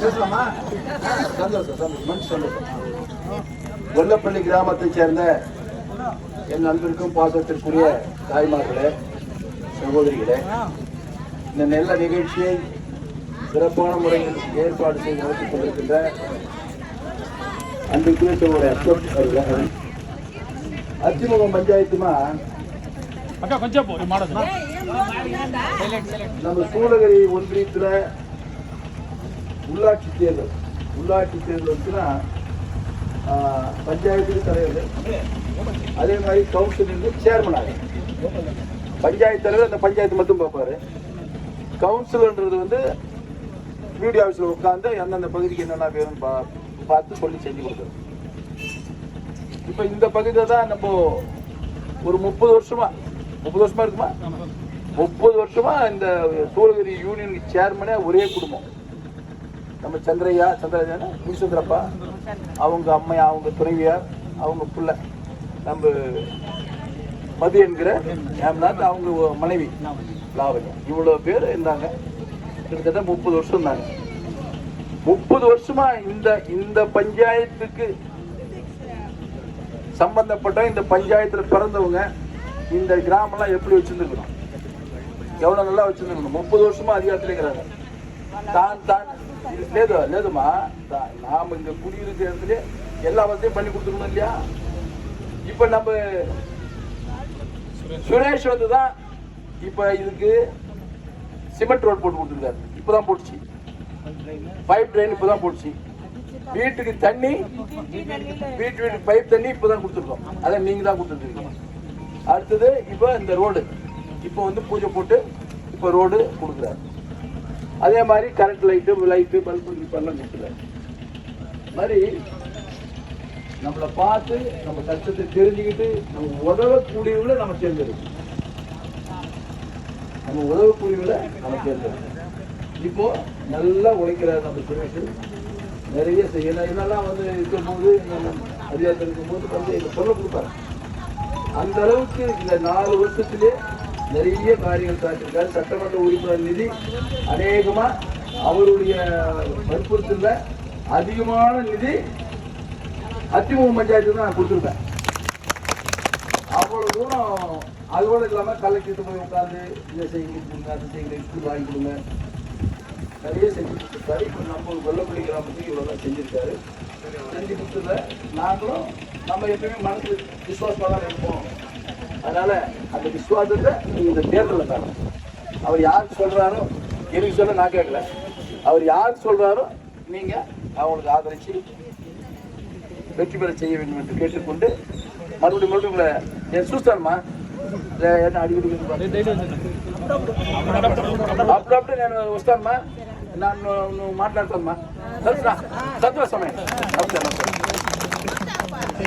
பேசலாமா? சந்தோஷம் சந்தோஷம் சந்தோஷம் கொல்லப்பள்ளி கிராமத்தைச் சேர்ந்த என் அன்பிற்கும் பாசத்திற்குரிய தாய்மார்களே சகோதரிகளே இந்த நல்ல நிகழ்ச்சியை சிறப்பான முறையில் ஏற்பாடு செய்து நடத்திக் கொண்டிருக்கின்ற அன்பிற்குரிய சகோதரர் அசோக் அவர்கள். அத்திமுகம் பஞ்சாயத்துமா? நம்ம சூளகிரி ஒன்றியத்துல உள்ளாட்சி தேர்தல். உள்ளாட்சி தேர்தல் வந்துச்சுன்னா பஞ்சாயத்துக்கு தலைவர். அதே மாதிரி கவுன்சிலிருந்து சேர்மன் ஆகும் பஞ்சாயத்து தலைவர் அந்த பஞ்சாயத்து மட்டும் பார்ப்பாரு. கவுன்சிலுன்றது வந்து வீடியோ ஆஃபீஸில் உட்காந்து எந்தெந்த பகுதிக்கு என்னென்ன வேணும்னு பா பார்த்து சொல்லி செஞ்சு கொடுக்குறது. இப்போ இந்த பகுதியில் தான் நம்ம ஒரு முப்பது வருஷமா முப்பது வருஷமா இருக்குமா? முப்பது வருஷமா இந்த சூளகிரி யூனியன் சேர்மனே ஒரே குடும்பம். நம்ம சந்திரையா சந்திரா முனிசந்திரப்பா அவங்க அம்மையா அவங்க துணைவியார் அவங்க பிள்ளை. நம்ம மதி என்கிற அவங்க மனைவி லாவணி இவ்வளோ பேர் இருந்தாங்க. கிட்டத்தட்ட முப்பது வருஷம் இருந்தாங்க. முப்பது வருஷமா இந்த இந்த பஞ்சாயத்துக்கு சம்பந்தப்பட்ட இந்த பஞ்சாயத்தில் பிறந்தவங்க இந்த கிராமம்லாம் எப்படி வச்சுருந்துருக்கணும் எவ்வளோ நல்லா வச்சுருந்துருக்கணும் முப்பது வருஷமா அதிகாரத்தில் இருக்கிறாங்க. தான் தான். இது லேது லேதுமா தான் நாம இங்க குடியிருக்கிற இடத்துல எல்லா வசதியும் பண்ணி கொடுத்துருக்கணும் இல்லையா? இப்ப நம்ம சுரேஷ் வந்து தான் இப்ப இதுக்கு சிமெண்ட் ரோடு போட்டு கொடுத்துருக்காரு. இப்பதான் போட்டுச்சு. பைப் ட்ரெயின் இப்பதான் போட்டுச்சு. வீட்டுக்கு தண்ணி வீட்டு வீட்டு பைப் தண்ணி இப்பதான் கொடுத்துருக்கோம். அதை நீங்க தான் கொடுத்துருக்கீங்க. அடுத்தது இப்போ இந்த ரோடு. இப்போ வந்து பூஜை போட்டு இப்போ ரோடு கொடுக்குறாரு. அதே மாதிரி கரண்ட் லைட்டு லைட்டு பல்பு இப்பெல்லாம் கொடுக்குறாரு மாதிரி நம்மளை பார்த்து நம்ம கஷ்டத்தை தெரிஞ்சுக்கிட்டு நம்ம உதவக்கூடியவங்கள நம்ம சேர்ந்துருக்கோம் நம்ம உதவக்கூடியவங்கள நம்ம சேர்ந்துருக்கோம் இப்போ நல்லா உழைக்கிறார் நம்ம சுரேஷன் நிறைய செய்யணும் என்னெல்லாம் வந்து இருக்கும்போது நம்ம அதிகாரத்தில் இருக்கும்போது வந்து எங்கள் சொல்ல கொடுப்பாரு. அந்த அளவுக்கு இந்த நாலு வருஷத்துலேயே நிறைய காரியங்கள் சாட்டிருக்காரு சட்டமன்ற உறுப்பினர் நிதி அநேகமா அவருடைய வற்புறுத்தல அதிகமான நிதி அதிமுக பஞ்சாயத்து தான் நான் கொடுத்துருப்பேன். அவ்வளவு தூரம் அதோடு இல்லாம கலெக்டர் போய் உட்காந்து இதை செய்ய கொடுங்க அதை செய்யுங்க இப்படி வாங்கி கொடுங்க. நிறைய செஞ்சு கொடுத்துருக்காரு இப்போ நம்ம வெள்ளப்பள்ளி கிராமத்துக்கு இவ்வளோ தான் செஞ்சிருக்காரு. செஞ்சு கொடுத்தத நாங்களும் நம்ம எப்பயுமே மனசு விசுவாசமாக தான் இருப்போம். அதனால அந்த விசுவாசத்தை நீங்க இந்த தேர்தலில் தான் அவர் யாருக்கு சொல்றாரோ எனக்கு சொல்ல நான் கேட்கல அவர் யாருக்கு சொல்றாரோ நீங்க அவங்களுக்கு ஆதரிச்சு வெற்றி பெற செய்ய வேண்டும் என்று கேட்டுக்கொண்டு மறுபடியும் மறுபடியும் உங்களை என் చూస్తానమ్మా என்ன అడిగి అప్పుడప్పుడు నేను వస్తానమ్మా నన్ను నువ్వు మాట్లాడతానమ్మా సంతోషమే నమస్తే నమస్తే